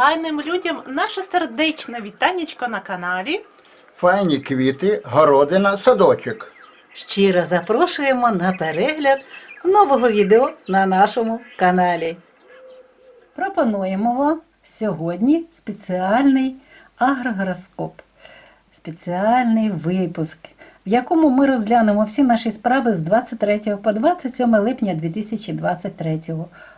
файним людям наше сердечне вітанечко на каналі. Файні квіти, городина, садочок. Щиро запрошуємо на перегляд нового відео на нашому каналі. Пропонуємо вам сьогодні спеціальний агрогороскоп, спеціальний випуск, якому ми розглянемо всі наші справи з 23 по 27 липня 2023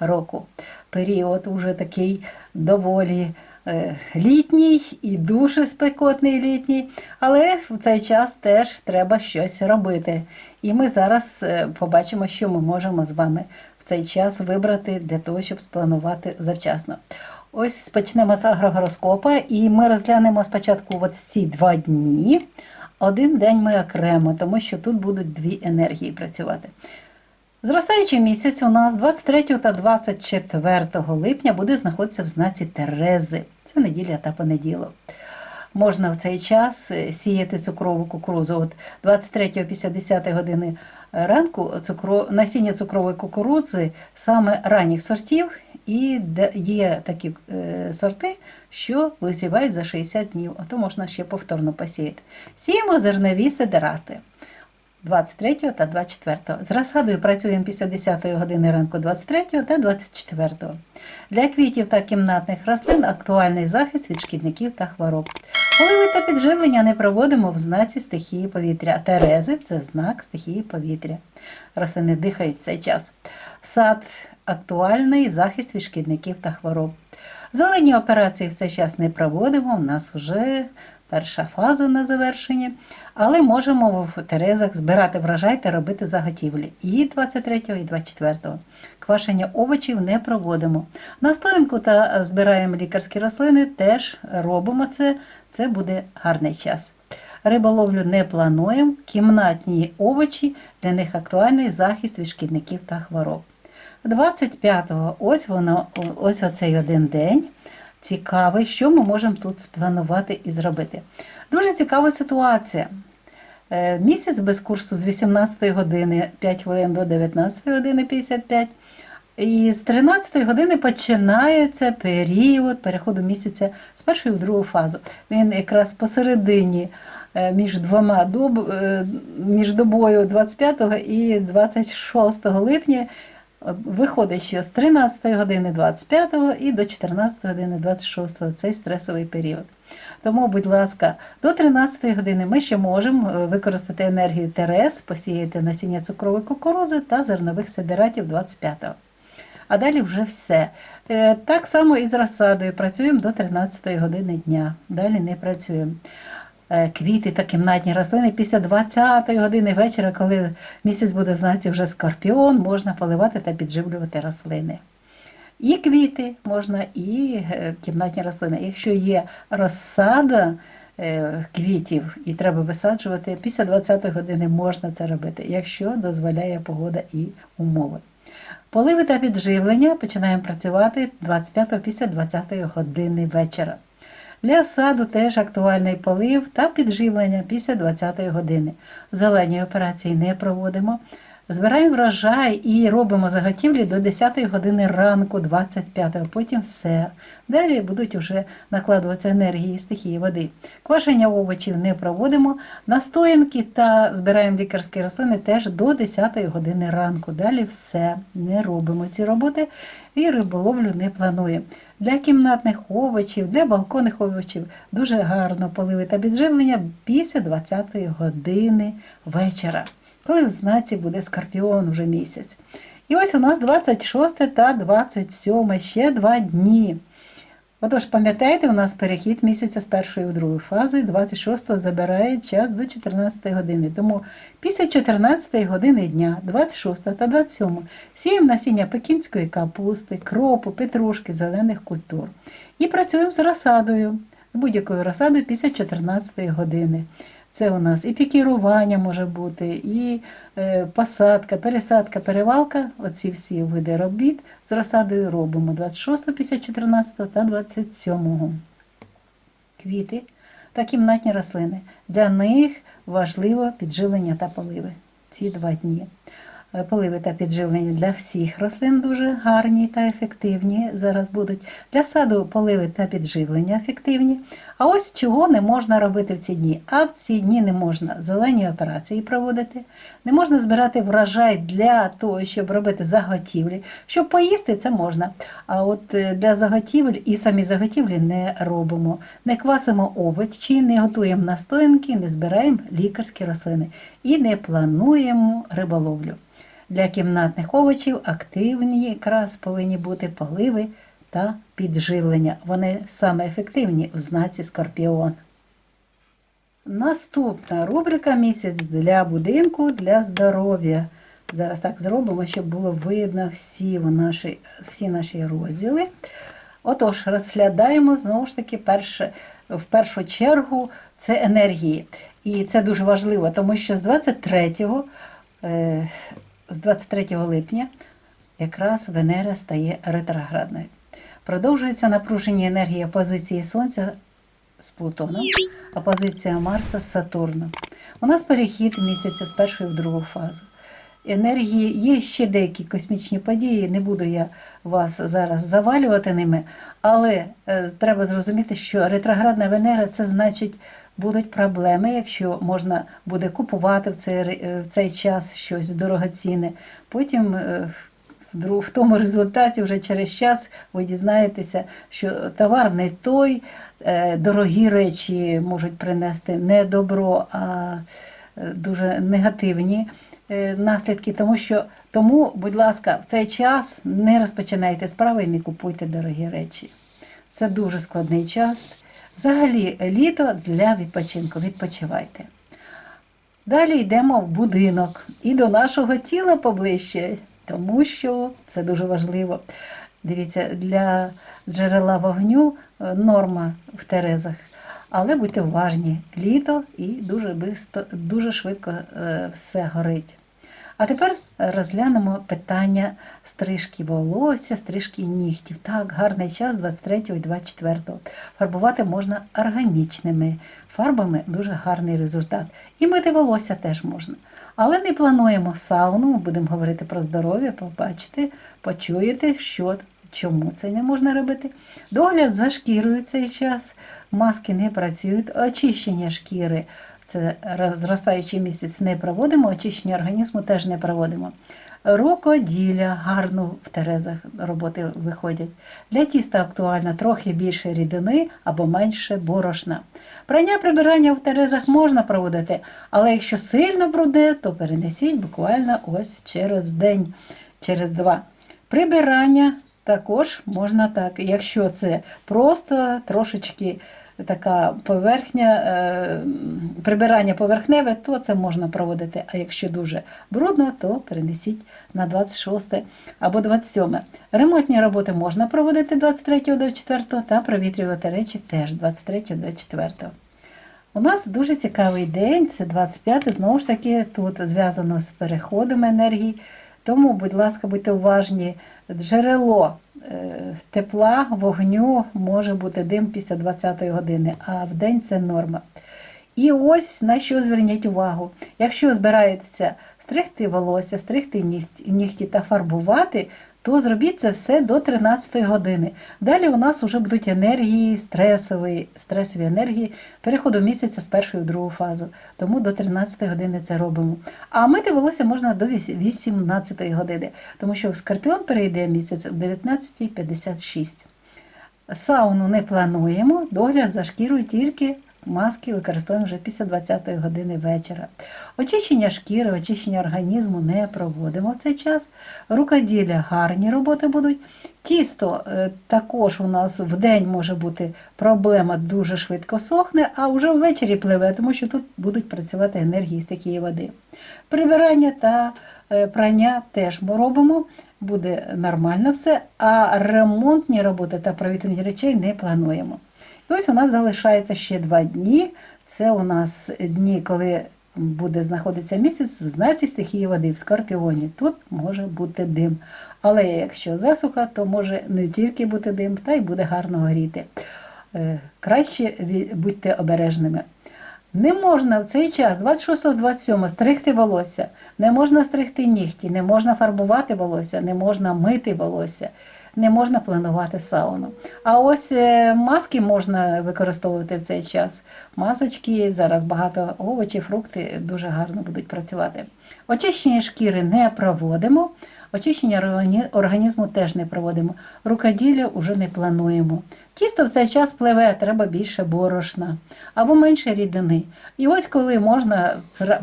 року. Період уже такий доволі е, літній і дуже спекотний літній, але в цей час теж треба щось робити. І ми зараз е, побачимо, що ми можемо з вами в цей час вибрати для того, щоб спланувати завчасно. Ось почнемо з агрогороскопа, і ми розглянемо спочатку от ці два дні. Один день ми окремо, тому що тут будуть дві енергії працювати. Зростаючий місяць у нас 23 та 24 липня буде знаходитися в знаці Терези. Це неділя та понеділок. Можна в цей час е, сіяти цукрову кукурудзу. От 23 після 10 години ранку цукро... насіння цукрової кукурудзи саме ранніх сортів, і є такі е, сорти, що визрівають за 60 днів, а то можна ще повторно посіяти. Сіємо зернові сидерати. 23 та 24. З розсадою працюємо після 10 години ранку 23 та 24. Для квітів та кімнатних рослин актуальний захист від шкідників та хвороб. Поливи та підживлення не проводимо в знаці стихії повітря. Терези це знак стихії повітря. Рослини дихають в цей час. Сад актуальний захист від шкідників та хвороб. Зелені операції в цей час не проводимо. У нас вже перша фаза на завершенні, але можемо в Терезах збирати врожай та робити заготівлі і 23 і 24. Квашення овочів не проводимо. Настоянку та збираємо лікарські рослини, теж робимо це. Це буде гарний час. Риболовлю не плануємо. Кімнатні овочі для них актуальний захист від шкідників та хвороб. 25-го, ось воно, ось оцей один день. Цікавий, що ми можемо тут спланувати і зробити. Дуже цікава ситуація. Е, Місяць без курсу з 18 години 5 хвилин до 19 години 55. І з 13-ї години починається період переходу місяця з першої в другу фазу. Він якраз посередині е, між двома доб, е, між добою 25 і 26 липня Виходить, що з 13 години 25 і до 14 години 26 цей стресовий період. Тому, будь ласка, до 13 години ми ще можемо е, використати енергію ТРС, посіяти насіння цукрової кукурузи та зернових сидератів 25-го. А далі вже все. Е, Так само і з розсадою працюємо до 13 години дня. Далі не працюємо. Е, Квіти та кімнатні рослини після 20 години вечора, коли місяць буде в знаці вже скорпіон, можна поливати та підживлювати рослини. І квіти можна, і е, кімнатні рослини. Якщо є розсада квітів і треба висаджувати, після 20 години можна це робити, якщо дозволяє погода і умови. Поливи та підживлення починаємо працювати 25 після 20 години вечора. Для саду теж актуальний полив та підживлення після 20 години. Зелені операції не проводимо. Збираємо врожай і робимо заготівлі до 10 години ранку, 25-го, потім все. Далі будуть вже накладуватися енергії стихії води. Квашення овочів не проводимо. Настоянки та збираємо лікарські рослини теж до 10 години ранку. Далі все. Не робимо ці роботи і риболовлю не плануємо. Для кімнатних овочів, для балконних овочів дуже гарно поливи та підживлення після 20 години вечора коли в знаці буде скорпіон вже місяць. І ось у нас 26 та 27 ще два дні. Отож, пам'ятаєте, у нас перехід місяця з першої в другу фази, 26-го забирає час до 14 години. Тому після 14 години дня, 26 та 27 сіємо насіння пекінської капусти, кропу, петрушки, зелених культур. І працюємо з розсадою, будь-якою розсадою після 14 години. Це у нас і пікірування може бути, і е, посадка, пересадка, перевалка. Оці всі види робіт з розсадою робимо 26, після 14 та 27. Квіти та кімнатні рослини. Для них важливо підживлення та поливи ці два дні. Е, Поливи та підживлення для всіх рослин дуже гарні та ефективні зараз будуть. Для саду поливи та підживлення ефективні. А ось чого не можна робити в ці дні. А в ці дні не можна зелені операції проводити, не можна збирати врожай для того, щоб робити заготівлі. Щоб поїсти, це можна. А от е, для заготівель і самі заготівлі не робимо. Не квасимо овочі, не готуємо настоянки, не збираємо лікарські рослини і не плануємо риболовлю. Для кімнатних овочів активні якраз повинні бути поливи та підживлення. Вони саме ефективні в знаці Скорпіон. Наступна рубрика місяць для будинку для здоров'я. Зараз так зробимо, щоб було видно всі наші, всі наші розділи. Отож, розглядаємо знову ж таки перше, в першу чергу це енергії. І це дуже важливо, тому що з 23, е, з 23 липня якраз Венера стає ретроградною. Продовжується напружені енергії опозиції Сонця з Плутоном, опозиція Марса з Сатурном. У нас перехід місяця з першої в другу фазу. Енергії є ще деякі космічні події, не буду я вас зараз завалювати ними, але е, треба зрозуміти, що ретроградна Венера це значить будуть проблеми, якщо можна буде купувати в цей, в цей час щось дорогоцінне. Потім е, в тому результаті вже через час ви дізнаєтеся, що товар не той, е, дорогі речі можуть принести не добро, а е, дуже негативні наслідки. Тому що тому, будь ласка, в цей час не розпочинайте справи і не купуйте дорогі речі. Це дуже складний час. Взагалі, літо для відпочинку. Відпочивайте. Далі йдемо в будинок і до нашого тіла поближче, тому що це дуже важливо. Дивіться, для джерела вогню е, норма в Терезах. Але будьте уважні, літо і дуже, бисто, дуже швидко е, все горить. А тепер розглянемо питання стрижки волосся, стрижки нігтів. Так, гарний час 23 і 24. Фарбувати можна органічними фарбами, дуже гарний результат. І мити волосся теж можна. Але не плануємо сауну, будемо говорити про здоров'я, побачите, почуєте, що чому це не можна робити. Догляд за шкірою цей час, маски не працюють, очищення шкіри це зростаючий місяць не проводимо, очищення організму теж не проводимо. Рукоділля гарно в терезах роботи виходять. Для тіста актуально трохи більше рідини або менше борошна. Прання прибирання в терезах можна проводити, але якщо сильно бруде, то перенесіть буквально ось через день, через два. Прибирання також можна так, якщо це просто трошечки така поверхня, е, прибирання поверхневе, то це можна проводити. А якщо дуже брудно, то перенесіть на 26 або 27. Ремонтні роботи можна проводити 23 до 4 та провітрювати речі теж 23 до 4. У нас дуже цікавий день, це 25 знову ж таки, тут зв'язано з переходом енергії. Тому, будь ласка, будьте уважні, джерело тепла, вогню може бути дим після 20-ї години, а в день це норма. І ось на що зверніть увагу. Якщо збираєтеся стригти волосся, стригти нігті та фарбувати, то зробіть це все до 13 години. Далі у нас вже будуть енергії, стресові, стресові енергії переходу місяця з першої в другу фазу. Тому до 13 години це робимо. А мити волосся можна до віс- 18 години, тому що в Скорпіон перейде місяць в 19.56. Сауну не плануємо, догляд за шкірою тільки маски використовуємо вже після 20-ї години вечора. Очищення шкіри, очищення організму не проводимо в цей час. Рукоділля гарні роботи будуть. Тісто е, також у нас в день може бути проблема, дуже швидко сохне, а вже ввечері пливе, тому що тут будуть працювати енергії з такої води. Прибирання та е, прання теж ми робимо, буде нормально все, а ремонтні роботи та провітряні речей не плануємо. Ось у нас залишається ще два дні. Це у нас дні, коли буде знаходитися місяць в знаці стихії води в Скорпіоні. Тут може бути дим. Але якщо засуха, то може не тільки бути дим, та й буде гарно горіти. Е, Краще будьте обережними. Не можна в цей час, 26-27, стригти волосся, не можна стригти нігті, не можна фарбувати волосся, не можна мити волосся, не можна планувати сауну. А ось е, маски можна використовувати в цей час. Масочки, зараз багато овочі, фрукти дуже гарно будуть працювати. Очищення шкіри не проводимо. Очищення організму теж не проводимо. Рукоділля вже не плануємо. Тісто в цей час пливе, треба більше борошна або менше рідини. І ось коли можна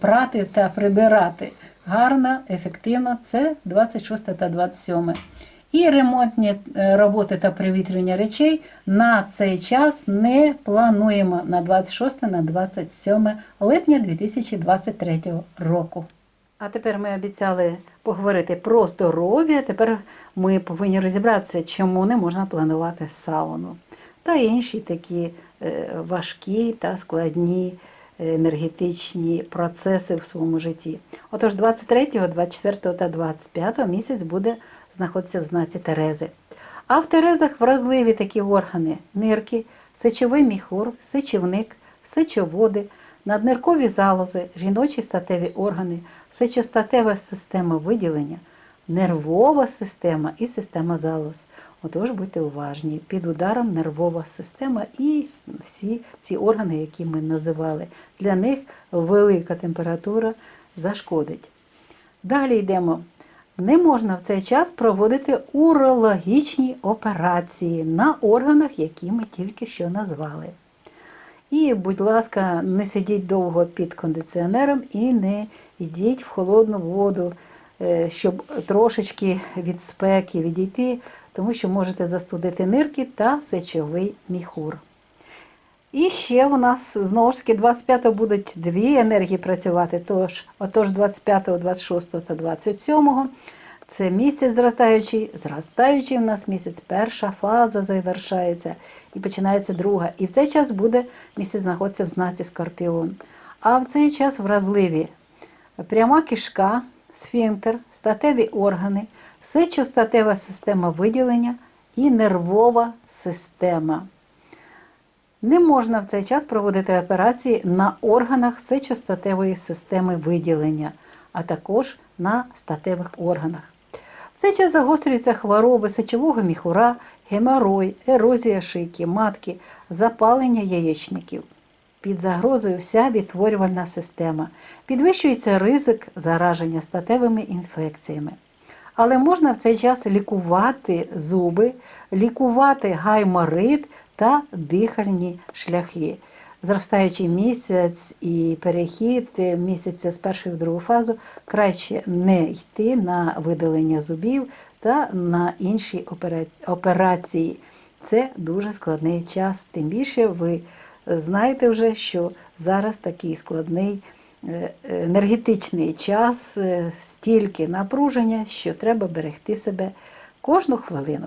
прати та прибирати гарно, ефективно, це 26 та 27. І ремонтні е, роботи та привітрювання речей на цей час не плануємо на 26 на 27 липня 2023 року. А тепер ми обіцяли поговорити про здоров'я. Тепер ми повинні розібратися, чому не можна планувати сауну та інші такі е, важкі та складні е, енергетичні процеси в своєму житті. Отож, 23, 24 та 25 місяць буде знаходитися в знаці Терези. А в Терезах вразливі такі органи: нирки, сечовий міхур, сечівник, сечоводи, надниркові залози, жіночі статеві органи, сечостатева система виділення, нервова система і система залоз. Отож, будьте уважні, під ударом нервова система і всі ці органи, які ми називали. Для них велика температура зашкодить. Далі йдемо. Не можна в цей час проводити урологічні операції на органах, які ми тільки що назвали. І, будь ласка, не сидіть довго під кондиціонером і не йдіть в холодну воду, е, щоб трошечки від спеки відійти, тому що можете застудити нирки та сечовий міхур. І ще у нас знову ж таки 25 будуть дві енергії працювати. Тож, отож 25, 26 та 27 це місяць зростаючий. Зростаючий у нас місяць, перша фаза завершається і починається друга. І в цей час буде місяць знаходитися в знаці Скорпіон. А в цей час вразливі пряма кишка, сфінктер, статеві органи, сечостатева система виділення і нервова система. Не можна в цей час проводити операції на органах сечостатевої системи виділення, а також на статевих органах. В цей час загострюються хвороби сечового міхура, геморой, ерозія шийки, матки, запалення яєчників. Під загрозою вся відтворювальна система. Підвищується ризик зараження статевими інфекціями. Але можна в цей час лікувати зуби, лікувати гайморит та дихальні шляхи. Зростаючий місяць і перехід місяця з першої в другу фазу краще не йти на видалення зубів та на інші операції. Це дуже складний час. Тим більше ви знаєте вже, що зараз такий складний е, енергетичний час, е, стільки напруження, що треба берегти себе кожну хвилину.